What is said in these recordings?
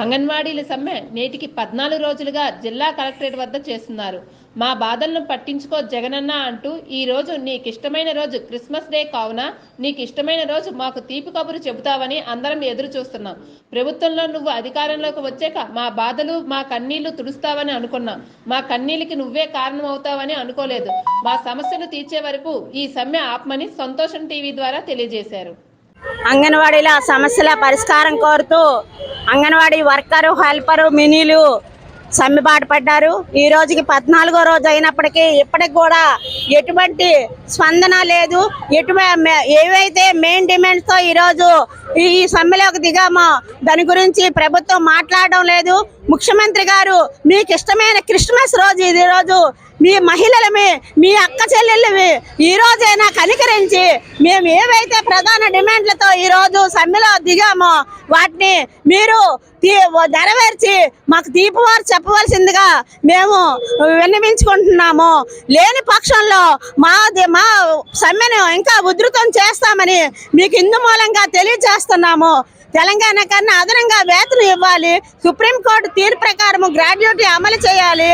అంగన్వాడీల సమ్మె నేటికి పద్నాలుగు రోజులుగా జిల్లా కలెక్టరేట్ వద్ద చేస్తున్నారు. మా బాధలను పట్టించుకో జగనన్న అంటూ ఈ రోజు నీకు ఇష్టమైన రోజు క్రిస్మస్ డే కావున నీకు ఇష్టమైన రోజు మాకు తీపి కబురు చెబుతావని అందరం ఎదురు చూస్తున్నాం ప్రభుత్వంలో నువ్వు అధికారంలోకి వచ్చాక మా బాధలు మా కన్నీళ్ళు తుడుస్తావని అనుకున్నాం. మా కన్నీళ్ళకి నువ్వే కారణం అవుతావని అనుకోలేదు. మా సమస్యలు తీర్చే వరకు ఈ సమ్మె ఆపమని సంతోషం టీవీ ద్వారా తెలియజేశారు. అంగన్వాడీల సమస్యల పరిష్కారం కోరుతూ అంగన్వాడీ వర్కరు హెల్పరు మినీలు సమ్మెబాటు పడ్డారు. ఈ రోజుకి పద్నాలుగో రోజు అయినప్పటికీ ఇప్పటికి కూడా ఎటువంటి స్పందన లేదు. ఎటువంటి ఏవైతే మెయిన్ డిమాండ్స్తో ఈరోజు ఈ సమ్మెలోకి దిగామో దాని గురించి ప్రభుత్వం మాట్లాడడం లేదు. ముఖ్యమంత్రి గారు మీకు ఇష్టమైన క్రిస్మస్ రోజు ఇది రోజు. మీ మహిళలమి మీ అక్క చెల్లెళ్ళవి ఈ రోజైనా కనికరించి మేము ఏవైతే ప్రధాన డిమాండ్లతో ఈ రోజు సమ్మెలో దిగామో వాటిని మీరు నెరవేర్చి మాకు తీపివారు చెప్పవలసిందిగా మేము విన్నవించుకుంటున్నాము. లేని పక్షంలో మా మా సమ్మెను ఇంకా ఉధృతం చేస్తామని మీకు ఇందు మూలంగా తెలియజేస్తున్నాము. తెలంగాణ కన్నా అదనంగా వేతనం ఇవ్వాలి. సుప్రీంకోర్టు తీరు ప్రకారం గ్రాడ్యుయేటీ అమలు చేయాలి.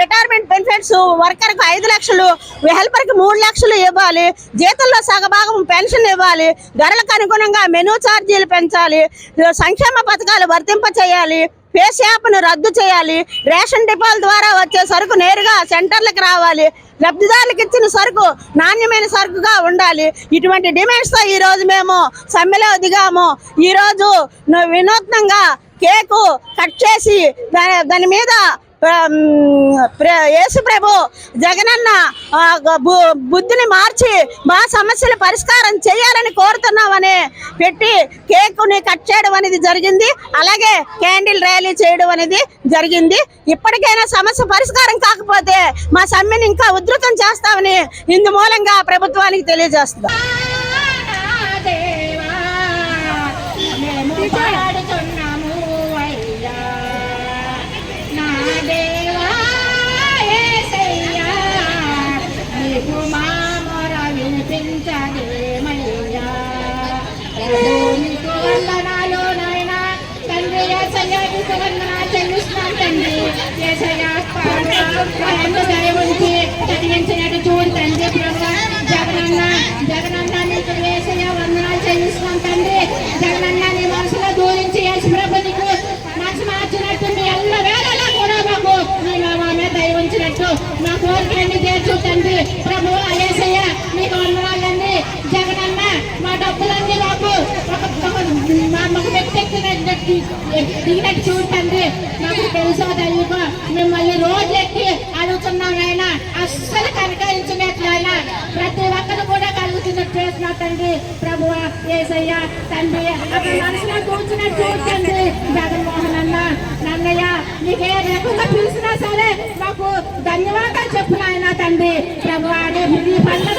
రిటైర్మెంట్ బెనిఫిట్స్ వర్కర్కి ఐదు లక్షలు హెల్పర్కి మూడు లక్షలు ఇవ్వాలి. జీతంలో సగభాగం పెన్షన్ ఇవ్వాలి. ధరలకు అనుగుణంగా మెనూ ఛార్జీలు పెంచాలి. సంక్షేమ పథకాలు వర్తింప చేయాలి. పే ను రద్దు చేయాలి. రేషన్ డిపోల ద్వారా వచ్చే సరుకు నేరుగా సెంటర్లకు రావాలి. లబ్ధిదారులకు ఇచ్చిన సరుకు నాణ్యమైన సరుకుగా ఉండాలి. ఇటువంటి డిమాండ్స్తో ఈ రోజు మేము సమ్మెలో దిగాము. ఈరోజు వినూత్నంగా కేకు కట్ చేసి దాని దాని మీద ప్ర- యేసు ప్రభు జగనన్న బు- బుద్ధిని మార్చి మా సమస్యలు పరిష్కారం చేయాలని కోరుతున్నామని పెట్టి కేకుని కట్ చేయడం అనేది జరిగింది. అలాగే క్యాండిల్ ర్యాలీ చేయడం అనేది జరిగింది. ఇప్పటికైనా సమస్య పరిష్కారం కాకపోతే మా సమ్మెని ఇంకా ఉధృతం చేస్తామని ఇందు మూలంగా ప్రభుత్వానికి తెలియజేస్తున్నాం. నీకు వందనాలు నాయనా తండ్రి యేసయ్య నీకు వందనాలు చెల్లిస్తున్నాం తండ్రి. యేసయ్య పాడు దయ ఉంచి చదివించినట్టు చూడు తండ్రి ప్రభు జగనన్న జగనన్న నీకు వేసయ్య వందనాలు చెల్లిస్తున్నాం తండ్రి. జగనన్న నీ మనసులో దూరించి యేసు ప్రభు నీకు మనసు మార్చినట్టు మీ ఎల్ల వేళలా కూడా మాకు మీ మా మీద దయ ఉంచినట్టు మా తీర్చు తండ్రి ప్రభు అయ్యేసయ్య మీకు వందనాలండి జగనన్న మా డబ్బులన్నీ మాకు మా మాకు వ్యక్తి దిగినట్టు చూడండి. మాకు తెలుసో తెలియక మిమ్మల్ని రోజు ఎక్కి అడుగుతున్నాం ఆయన అస్సలు కనకరించినట్లయినా ప్రతి ఒక్కరు కూడా కలుగుతున్నట్టు చేసిన తండ్రి ప్రభు ఏసయ్య తండ్రి అక్కడ మనసులో కూర్చున్నట్టు చూడండి. జగన్మోహన్ నీకు ఏ రకంగా పిలిచినా సరే మాకు ధన్యవాదాలు చెప్పు నాయన తండ్రి. ప్రభు అనే పండుగ